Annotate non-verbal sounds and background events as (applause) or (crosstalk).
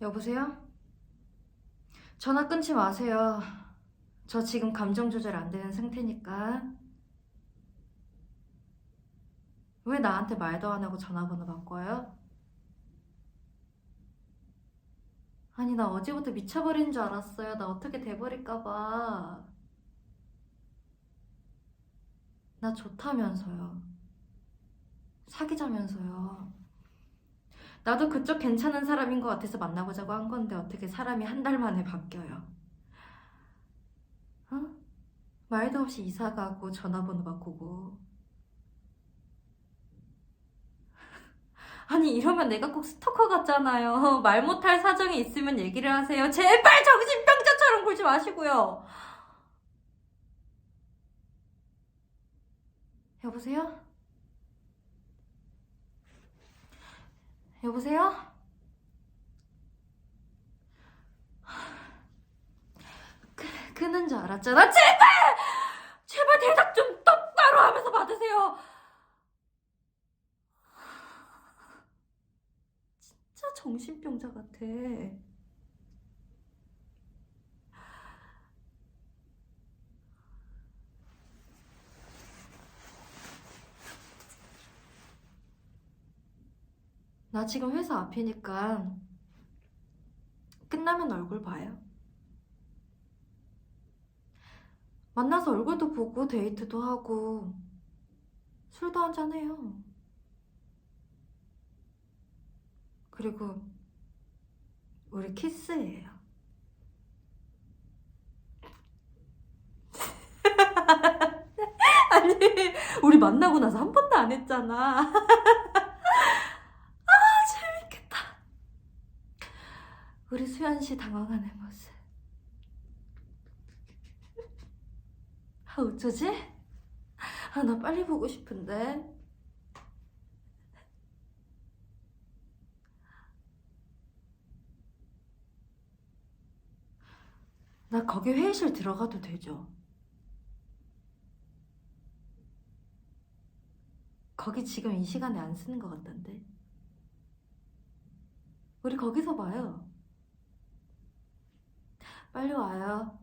여보세요? 전화 끊지 마세요. 저 지금 감정 조절 안 되는 상태니까. 왜 나한테 말도 안 하고 전화번호 바꿔요? 아니, 나 어제부터 미쳐버린 줄 알았어요. 나 어떻게 돼버릴까봐. 나 좋다면서요. 사귀자면서요. 나도 그쪽 괜찮은 사람인 것 같아서 만나보자고 한 건데 어떻게 사람이 한 달 만에 바뀌어요? 어? 말도 없이 이사 가고 전화번호 바꾸고. (laughs) 아니 이러면 내가 꼭 스토커 같잖아요. (laughs) 말 못할 사정이 있으면 얘기를 하세요. 제발 정신병자처럼 굴지 마시고요. 여보세요? 여보세요? 그, 끄는 줄 알았잖아. 제발! 제발 대답 좀 똑바로 하면서 받으세요. 진짜 정신병자 같아. 나 지금 회사 앞이니까 끝나면 얼굴 봐요. 만나서 얼굴도 보고 데이트도 하고 술도 한잔해요. 그리고 우리 키스예요. (laughs) 아니, 우리 만나고 나서 한 번도 안 했잖아. (laughs) 우리 수연 씨 당황하는 모습. 아, 어쩌지? 아, 나 빨리 보고 싶은데. 나 거기 회의실 들어가도 되죠? 거기 지금 이 시간에 안 쓰는 것 같던데. 우리 거기서 봐요. 빨리 와요.